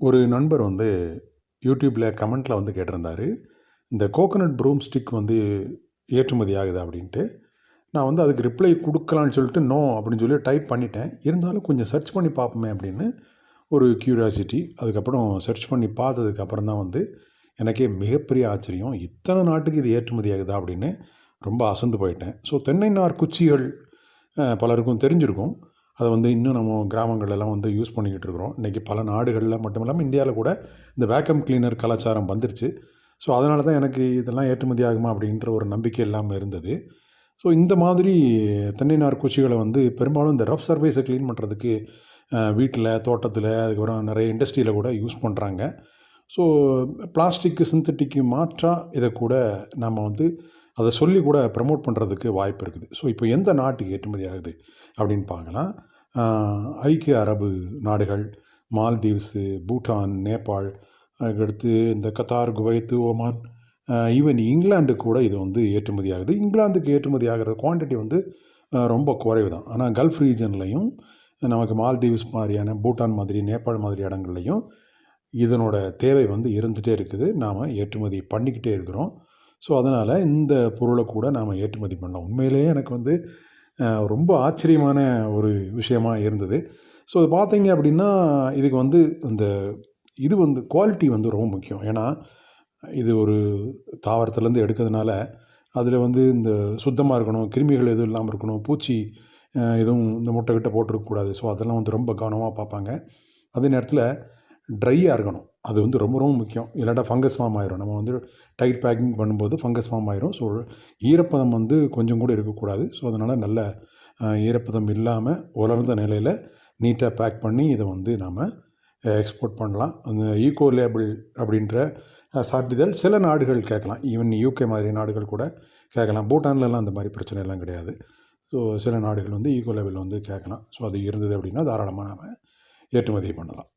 ஒரு நண்பர் வந்து யூடியூப்பில் கமெண்ட்டில் வந்து கேட்டிருந்தார் இந்த கோகனட் ப்ரூம் ஸ்டிக் வந்து ஏற்றுமதி ஆகுதா? அப்படின்ட்டு. நான் வந்து அதுக்கு ரிப்ளை கொடுக்கலான்னு சொல்லிட்டு நோ அப்படின்னு சொல்லி டைப் பண்ணிட்டேன். இருந்தாலும் கொஞ்சம் சர்ச் பண்ணி பார்ப்போமே அப்படின்னு ஒரு க்யூரியாசிட்டி அதுக்கப்புறம் சர்ச் பண்ணி பார்த்ததுக்கப்புறம் தான் வந்து எனக்கே மிகப்பெரிய ஆச்சரியம் இத்தனை நாட்டுக்கு இது ஏற்றுமதி ஆகுதா அப்படின்னு ரொம்ப அசந்து போயிட்டேன். ஸோ தென்னை நார் குச்சிகள் பலருக்கும் தெரிஞ்சிருக்கும். அதை வந்து இன்னும் நம்ம கிராமங்கள்லாம் வந்து யூஸ் பண்ணிக்கிட்டு இருக்கிறோம். இன்றைக்கி பல நாடுகளில் மட்டும் இல்லாமல் இந்தியாவில் கூட இந்த வேக்கம் கிளீனர் கலாச்சாரம் வந்துருச்சு. ஸோ அதனால தான் எனக்கு இதெல்லாம் ஏற்றுமதி ஆகுமா அப்படின்ற ஒரு நம்பிக்கை இல்லாமல் இருந்தது. ஸோ இந்த மாதிரி தென்னை நார் குச்சிகளை வந்து பெரும்பாலும் இந்த ரஃப் சர்ஃபேஸை க்ளீன் பண்ணுறதுக்கு வீட்டில் தோட்டத்தில் அதுக்கப்புறம் நிறைய இண்டஸ்ட்ரியில் கூட யூஸ் பண்ணுறாங்க ஸோ பிளாஸ்டிக்கு சிந்தட்டிக்கு மாற்றாக இதை கூட நம்ம வந்து அதை சொல்லி கூட ப்ரமோட் பண்ணுறதுக்கு வாய்ப்பு இருக்குது. ஸோ இப்போ எந்த நாட்டுக்கு ஏற்றுமதி ஆகுது அப்படின்னு பார்க்கலாம். ஐக்கிய அரபு நாடுகள் மால்தீவ்ஸு பூட்டான் நேபாள் அதுக்கடுத்து இந்த Qatar Kuwait Oman even England கூட இது வந்து ஏற்றுமதி ஆகுது. இங்கிலாந்துக்கு ஏற்றுமதி ஆகிற குவான்டிட்டி வந்து ரொம்ப குறைவு தான் ஆனால் கல்ஃப் ரீஜன்லையும் நமக்கு மால்தீவ்ஸ் மாதிரியான பூட்டான் மாதிரி நேபாள் மாதிரி இடங்கள்லையும் இதனோட தேவை வந்து இருந்துகிட்டே இருக்குது. நாம் ஏற்றுமதி பண்ணிக்கிட்டே இருக்கிறோம். ஸோ அதனால் இந்த பொருளை கூட நாம் ஏற்றுமதி பண்ணலாம். உண்மையிலேயே எனக்கு வந்து ரொம்ப ஆச்சரியமான ஒரு விஷயமாக இருந்தது. ஸோ அது பார்த்தீங்க அப்படின்னா இதுக்கு வந்து இந்த இது வந்து குவாலிட்டி வந்து ரொம்ப முக்கியம். ஏன்னா இது ஒரு தாவரத்துலேருந்து எடுக்கிறதுனால அதில் வந்து இந்த சுத்தமாக இருக்கணும் கிருமிகள் எதுவும் இல்லாமல் இருக்கணும் பூச்சி எதுவும் இந்த முட்டை கிட்ட போட்டிருக்கக்கூடாது. ஸோ அதெல்லாம் வந்து ரொம்ப கவனமாக பார்ப்பாங்க. அதே நேரத்தில் ட்ரையாக இருக்கணும். அது வந்து ரொம்ப ரொம்ப முக்கியம். இல்லாட்டா ஃபங்கஸ் ஃபார்ம் ஆயிரும். நம்ம வந்து டைட் பேக்கிங் பண்ணும்போது ஃபங்கஸ் ஃபார்ம் ஆயிரும். ஸோ ஈரப்பதம் வந்து கொஞ்சம் கூட இருக்கக்கூடாது. ஸோ அதனால் நல்ல ஈரப்பதம் இல்லாமல் உலர்ந்த நிலையில் நீட்டாக பேக் பண்ணி இதை வந்து நாம் எக்ஸ்போர்ட் பண்ணலாம். அந்த ஈகோ லேபிள் அப்படின்ற சான்றிதழ் சில நாடுகள் கேட்கலாம். ஈவன் யூகே மாதிரி நாடுகள் கூட கேட்கலாம். பூட்டான்லலாம் அந்த மாதிரி பிரச்சனை எல்லாம் கிடையாது. ஸோ சில நாடுகள் வந்து ஈகோ லேபிள் வந்து கேட்கலாம். ஸோ அது இருந்தது அப்படின்னா தாராளமாக நாம் ஏற்றுமதி பண்ணலாம்.